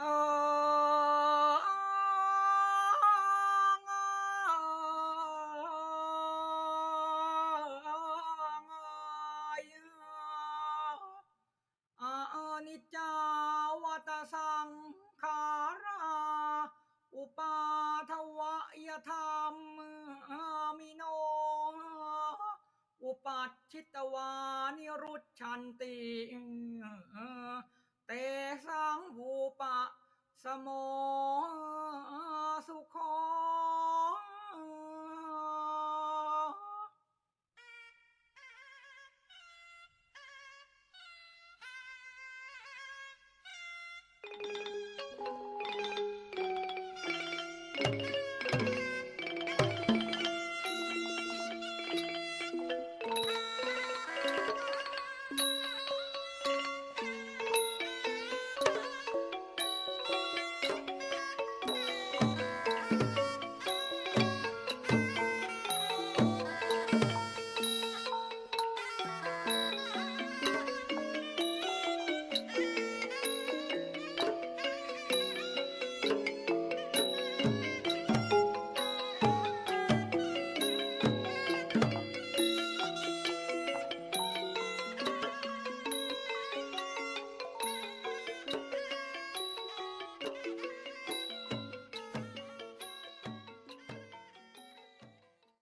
เอออานิจจาวัตสังขารา อุปาทวยธรรมมิโน อุปัชชิตวานิรุชันติ สโมสุโคเ